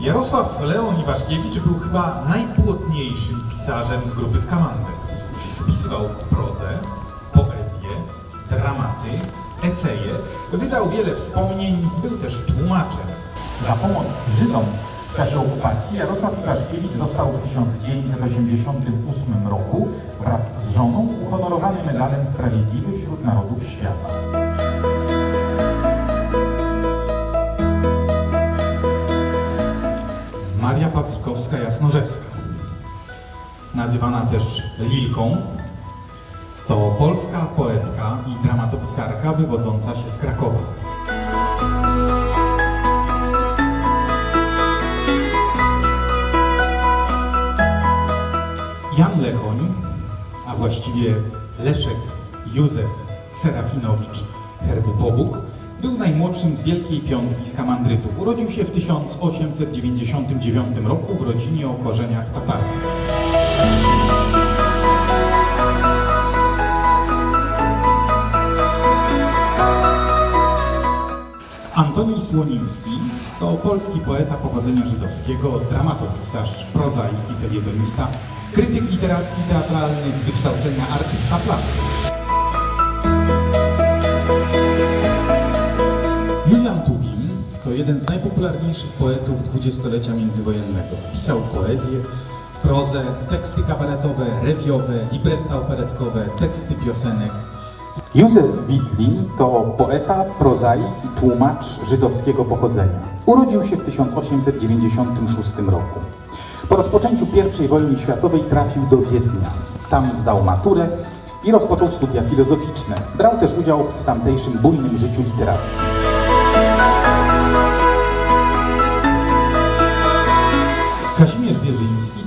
Jarosław Leon Iwaszkiewicz był chyba najpłodniejszym pisarzem z grupy Skamander. Pisywał prozę, poezję, dramaty, eseje, wydał wiele wspomnień, był też tłumaczem. Za pomoc Żydom w czasie okupacji Jarosław Iwaszkiewicz został w 1988 roku wraz z żoną uhonorowany medalem Sprawiedliwy wśród Narodów Świata. Pawlikowska-Jasnorzewska, nazywana też Lilką, to polska poetka i dramatopisarka wywodząca się z Krakowa. Jan Lechoń, a właściwie Leszek Józef Serafinowicz Herbu-Pobuk, był najmłodszym z Wielkiej Piątki Skamandrytów. Urodził się w 1899 roku w rodzinie o korzeniach tatarskich. Antoni Słonimski to polski poeta pochodzenia żydowskiego, dramatopisarz, prozaik i felietonista, krytyk literacki, teatralny, z wykształcenia artysta plastyk. To jeden z najpopularniejszych poetów dwudziestolecia międzywojennego. Pisał poezję, prozę, teksty kabaretowe, rewiowe, libretta operetkowe, teksty piosenek. Józef Witlin to poeta, prozaik i tłumacz żydowskiego pochodzenia. Urodził się w 1896 roku. Po rozpoczęciu I wojny światowej trafił do Wiednia. Tam zdał maturę i rozpoczął studia filozoficzne. Brał też udział w tamtejszym bujnym życiu literackim.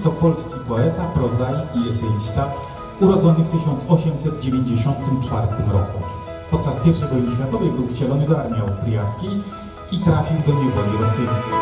To polski poeta, prozaik i eseista, urodzony w 1894 roku. Podczas I wojny światowej był wcielony do armii austriackiej i trafił do niewoli rosyjskiej.